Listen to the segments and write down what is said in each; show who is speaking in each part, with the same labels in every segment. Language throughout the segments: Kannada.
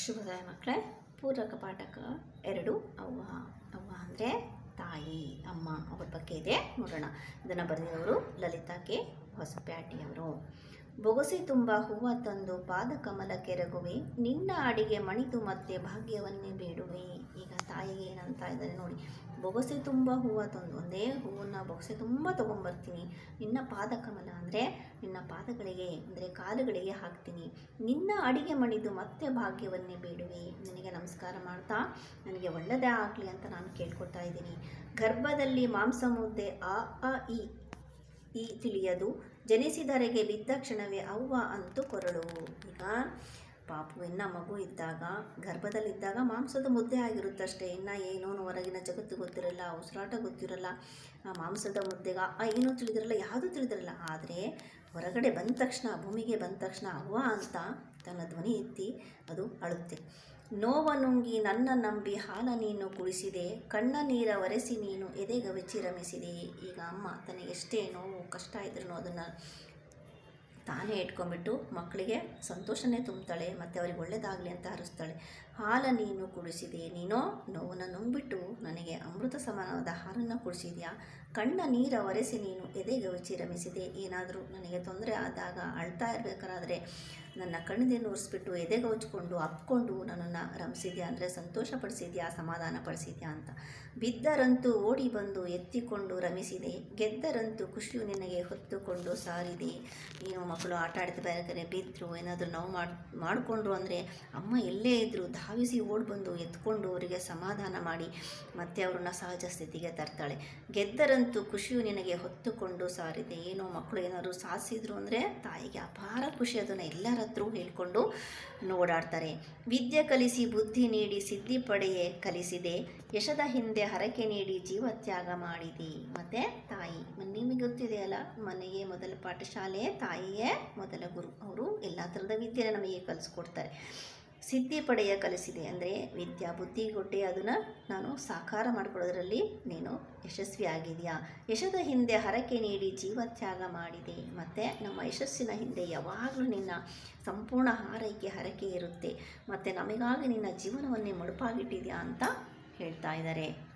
Speaker 1: ಶುಭೋದಯ ಮಕ್ಕಳೇ, ಪೂರಕ ಪಾಠಕ ಎರಡು, ಅವ್ವ ಅವ್ವ ಅಂದರೆ ತಾಯಿ, ಅಮ್ಮ ಅವ್ರ ಬಗ್ಗೆ ಇದೆ, ನೋಡೋಣ. ಇದನ್ನು ಬರೆದಿರೋರು ಲಲಿತಾ ಕೆ ಹೊಸಪ್ಯಾಟಿಯವರು. ಬೊಗಸೆ ತುಂಬ ಹೂವ ತಂದು ಪಾದ ಕಮಲ ಕೆರಗುವೆ ನಿನ್ನ ಅಡಿಗೆ ಮಣಿದು ಮತ್ತೆ ಭಾಗ್ಯವನ್ನೇ ಬೇಡುವೆ. ಈಗ ತಾಯಿಗೆ ಏನಂತ ಇದ್ದಾರೆ ನೋಡಿ. ಬೊಗಸೆ ತುಂಬ ಹೂವು ತಂದು, ಒಂದೇ ಹೂವನ್ನ ಬೊಗಸೆ ತುಂಬ ತೊಗೊಂಬರ್ತೀನಿ. ನಿನ್ನ ಪಾದ ಕಮಲ ಅಂದರೆ ನಿನ್ನ ಪಾದಗಳಿಗೆ, ಅಂದರೆ ಕಾಲುಗಳಿಗೆ ಹಾಕ್ತೀನಿ. ನಿನ್ನ ಅಡಿಗೆ ಮಣಿದು ಮತ್ತೆ ಭಾಗ್ಯವನ್ನೇ ಬೇಡುವೆ. ನನಗೆ ನಮಸ್ಕಾರ ಮಾಡ್ತಾ, ನನಗೆ ಒಳ್ಳೆಯದೇ ಆಗಲಿ ಅಂತ ನಾನು ಕೇಳ್ಕೊಳ್ತಾ ಇದ್ದೀನಿ. ಗರ್ಭದಲ್ಲಿ ಮಾಂಸ ಮುದ್ದೆ, ಆ ಅ ಈ ತಿಳಿಯದು. ಜನಿಸಿದರೆಗೆ ಬಿದ್ದ ಕ್ಷಣವೇ ಅವ್ವ ಅಂತೂ ಕೊರಳು. ಈಗ ಪಾಪು ಮಗು ಇದ್ದಾಗ, ಗರ್ಭದಲ್ಲಿದ್ದಾಗ ಮಾಂಸದ ಮುದ್ದೆ ಆಗಿರುತ್ತಷ್ಟೇ. ಇನ್ನು ಏನೋ ಹೊರಗಿನ ಜಗತ್ತು ಗೊತ್ತಿರಲ್ಲ, ಉಸಿರಾಟ ಗೊತ್ತಿರಲ್ಲ. ಆ ಮಾಂಸದ ಮುದ್ದೆಗ ಆ ಏನೂ ತಿಳಿದಿರಲ್ಲ, ಯಾವುದೂ ತಿಳಿದಿರಲ್ಲ. ಆದರೆ ಹೊರಗಡೆ ಬಂದ ತಕ್ಷಣ, ಭೂಮಿಗೆ ಬಂದ ತಕ್ಷಣ ಅವ್ವ ಅಂತ ತನ್ನ ಧ್ವನಿ ಎತ್ತಿ ಅದು ಅಳುತ್ತೆ. ನೋವ ನುಂಗಿ ನನ್ನ ನಂಬಿ ಹಾಲ ನೀನು ಕುಡಿಸಿದೆ, ಕಣ್ಣ ನೀರ ಒರೆಸಿ ನೀನು ಎದೆಗವಿಚಿ ರಮಿಸಿದೆ. ಈಗ ಅಮ್ಮ ತನಗೆ ಎಷ್ಟೇ ನೋವು, ಕಷ್ಟ ಇದ್ರೂ ಅದನ್ನು ತಾನೇ ಇಟ್ಕೊಂಡ್ಬಿಟ್ಟು ಮಕ್ಕಳಿಗೆ ಸಂತೋಷನೇ ತುಂಬ್ತಾಳೆ ಮತ್ತು ಅವ್ರಿಗೆ ಒಳ್ಳೇದಾಗಲಿ ಅಂತ ಹರಿಸ್ತಾಳೆ. ಹಾಲ ನೀನು ಕುಡಿಸಿದೆ, ನೀನೋ ನೋವನ್ನು ನುಂಗ್ಬಿಟ್ಟು ನನಗೆ ಅಮೃತ ಸಮಾನವಾದ ಹಾಲನ್ನು ಕುಡಿಸಿದ್ಯಾ? ಕಣ್ಣ ನೀರ ಒರೆಸಿ ನೀನು ಎದೆಗವಚಿ ರಮಿಸಿದೆ. ಏನಾದರೂ ನನಗೆ ತೊಂದರೆ ಆದಾಗ ಅಳ್ತಾ ಇರಬೇಕಾದ್ರೆ ನನ್ನ ಕಣ್ಣದೇನು ಒರೆಸ್ಬಿಟ್ಟು ಎದೆಗೆ ಹೊಚ್ಕೊಂಡು ಅಪ್ಕೊಂಡು ನನ್ನನ್ನು ರಮಿಸಿದ್ಯಾ ಅಂದರೆ ಸಂತೋಷಪಡಿಸಿದ್ಯಾ ಸಮಾಧಾನ ಪಡಿಸಿದ್ಯಾ ಅಂತ. ಬಿದ್ದರಂತೂ ಓಡಿ ಬಂದು ಎತ್ತಿಕೊಂಡು ರಮಿಸಿದೆ. ಗೆದ್ದರಂತೂ ಖುಷಿಯು ನಿನಗೆ ಹೊತ್ತುಕೊಂಡು ಸಾರಿದೆ. ನೀನು ಮಕ್ಕಳು ಆಟ ಆಡ್ತಾ ಬೇಕಾದ್ರೆ ಬಿದ್ದರು ಏನಾದರೂ ನೋವು ಮಾಡಿ, ಮಾಡಿಕೊಂಡ್ರು ಅಂದರೆ ಅಮ್ಮ ಎಲ್ಲೇ ಇದ್ದರು ಧಾವಿಸಿ ಓಡಿ ಬಂದು ಎತ್ಕೊಂಡು ಅವರಿಗೆ ಸಮಾಧಾನ ಮಾಡಿ, ಮತ್ತೆ ಅವ್ರನ್ನ ಸಹಜ ಸ್ಥಿತಿಗೆ ತರ್ತಾಳೆ. ಗೆದ್ದರಂತೂ ಖುಷಿಯು ನಿನಗೆ ಹೊತ್ತುಕೊಂಡು ಸಾರಿದೆ. ಏನೋ ಮಕ್ಕಳು ಏನಾದರೂ ಸಾಧಿಸಿದ್ರು ಅಂದರೆ ತಾಯಿಗೆ ಅಪಾರ ಖುಷಿ. ಅದನ್ನು ಎಲ್ಲರ ಹತ್ರ ಹೇಳ್ಕೊಂಡು ನೋಡಾಡ್ತಾರೆ ವಿದ್ಯೆ ಕಲಿಸಿ, ಬುದ್ಧಿ ನೀಡಿ, ಸಿದ್ಧಿ ಪಡೆಯೇ ಕಲಿಸಿದೆ. ಯಶದ ಹಿಂದೆ ಹರಕೆ ನೀಡಿ, ಜೀವ ತ್ಯಾಗ ಮಾಡಿದೆ. ಮತ್ತು ತಾಯಿ. ನಿಮಗೆ ಗೊತ್ತಿದೆಯಲ್ಲ ಮನೆಗೆ ಮೊದಲ ಪಾಠಶಾಲೆ, ತಾಯಿಯೇ ಮೊದಲ ಗುರು. ಅವರು ಎಲ್ಲ ಥರದ ವಿದ್ಯೆನ ನಮಗೆ ಕಲಿಸ್ಕೊಡ್ತಾರೆ. ಸಿದ್ಧಿ ಪಡೆಯ ಕಲಿಸಿದೆ ಅಂದರೆ ವಿದ್ಯಾ, ಬುದ್ಧಿ ಕೊಟ್ಟೆ ಅದನ್ನು ನಾನು ಸಾಕಾರ ಮಾಡಿಕೊಳ್ಳೋದ್ರಲ್ಲಿ ನೀನು ಯಶಸ್ವಿ ಆಗಿದೆಯಾ? ಯಶದ ಹಿಂದೆ ಹರಕೆ ನೀಡಿ ಜೀವತ್ಯಾಗ ಮಾಡಿದೆ. ಮತ್ತು ನಮ್ಮ ಯಶಸ್ಸಿನ ಹಿಂದೆ ಯಾವಾಗಲೂ ನಿನ್ನ ಸಂಪೂರ್ಣ ಹಾರೈಕೆ, ಹರಕೆ ಇರುತ್ತೆ. ಮತ್ತು ನಮಗಾಗಿ ನಿನ್ನ ಜೀವನವನ್ನೇ ಮುಡುಪಾಗಿಟ್ಟಿದೆಯಾ ಅಂತ ಹೇಳ್ತಾ ಇದ್ದಾರೆ.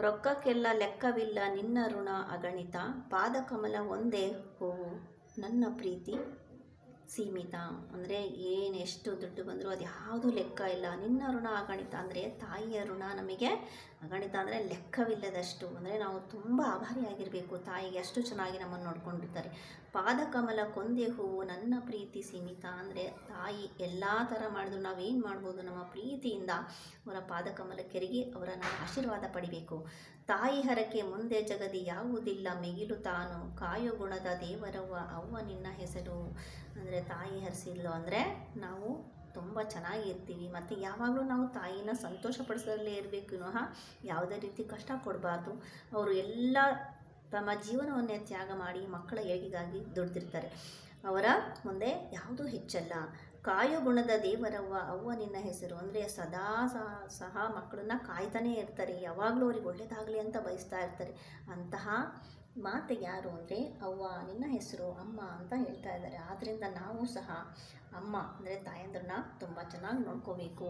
Speaker 1: ರೊಕ್ಕಕ್ಕೆಲ್ಲ ಲೆಕ್ಕವಿಲ್ಲ ನಿನ್ನ ಋಣ ಅಗಣಿತ. ಪಾದಕಮಲ ಒಂದೇ. ಹೂವು ನನ್ನ ಪ್ರೀತಿ. ಸೀಮಿತ. ಅಂದರೆ ಏನು ಎಷ್ಟು ದುಡ್ಡು ಬಂದರೂ ಅದು ಯಾವುದೂ ಲೆಕ್ಕ ಇಲ್ಲ. ನಿನ್ನ ಋಣ ಆಗಣಿತ ಅಂದರೆ ತಾಯಿಯ ಋಣ ನಮಗೆ ಅಗಣಿತ ಅಂದರೆ ಲೆಕ್ಕವಿಲ್ಲದಷ್ಟು, ಅಂದರೆ ನಾವು ತುಂಬ ಆಭಾರಿಯಾಗಿರಬೇಕು. ತಾಯಿಗೆ ಅಷ್ಟು ಚೆನ್ನಾಗಿ ನಮ್ಮನ್ನು ನೋಡ್ಕೊಂಡಿರ್ತಾರೆ. ಪಾದಕಮಲ ಕೊಂದೆ ಹೂವು, ನನ್ನ ಪ್ರೀತಿ ಸೀಮಿತ ಅಂದರೆ ತಾಯಿ ಎಲ್ಲ ಥರ ಮಾಡಿದ್ರು ನಾವೇನು ಮಾಡ್ಬೋದು ನಮ್ಮ ಪ್ರೀತಿಯಿಂದ ಅವರ ಪಾದಕಮಲ ಕೆರಗಿ ಅವರ ನಾವು ಆಶೀರ್ವಾದ ಪಡಿಬೇಕು. ತಾಯಿ ಹರಕೆ ಮುಂದೆ ಜಗದಿ ಯಾವುದಿಲ್ಲ, ಮಿಗಿಲು ತಾನು. ಕಾಯೋ ಗುಣದ ದೇವರವ್ವ ಅವ್ವ ನಿನ್ನ ಹೆಸರು. ಅಂದರೆ ತಾಯಿ ಹರಿಸಿಲ್ಲೋ ಅಂದರೆ ನಾವು ತುಂಬ ಚೆನ್ನಾಗಿರ್ತೀವಿ. ಮತ್ತು ಯಾವಾಗಲೂ ನಾವು ತಾಯಿನ ಸಂತೋಷಪಡಿಸೋದಲ್ಲೇ ಇರಬೇಕು. ಯಾವುದೇ ರೀತಿ ಕಷ್ಟ ಕೊಡಬಾರ್ದು. ಅವರು ಎಲ್ಲ ತಮ್ಮ ಜೀವನವನ್ನೇ ತ್ಯಾಗ ಮಾಡಿ ಮಕ್ಕಳ ಏಳಿಗಾಗಿ ದುಡ್ದಿರ್ತಾರೆ. ಅವರ ಮುಂದೆ ಯಾವುದೂ ಹೆಚ್ಚಲ್ಲ. ಕಾಯೋ ಗುಣದ ದೇವರವ್ವ, ಅವ್ವ ನಿನ್ನ ಹೆಸರು. ಅಂದರೆ ಸದಾ ಸಹ ಸಹ ಮಕ್ಕಳನ್ನ ಕಾಯ್ತಾನೇ ಇರ್ತಾರೆ. ಯಾವಾಗಲೂ ಅವ್ರಿಗೆ ಒಳ್ಳೇದಾಗಲಿ ಅಂತ ಬಯಸ್ತಾ ಇರ್ತಾರೆ. ಅಂತಹ ಮಾತೆ ಯಾರು ಅಂದರೆ ಅವ್ವ, ನಿನ್ನ ಹೆಸರು ಅಮ್ಮ ಅಂತ ಹೇಳ್ತಾ ಇದ್ದಾರೆ. ಆದ್ದರಿಂದ ನಾವು ಸಹ ಅಮ್ಮ ಅಂದರೆ ತಾಯಂದ್ರನ್ನ ತುಂಬ ಚೆನ್ನಾಗಿ ನೋಡ್ಕೋಬೇಕು.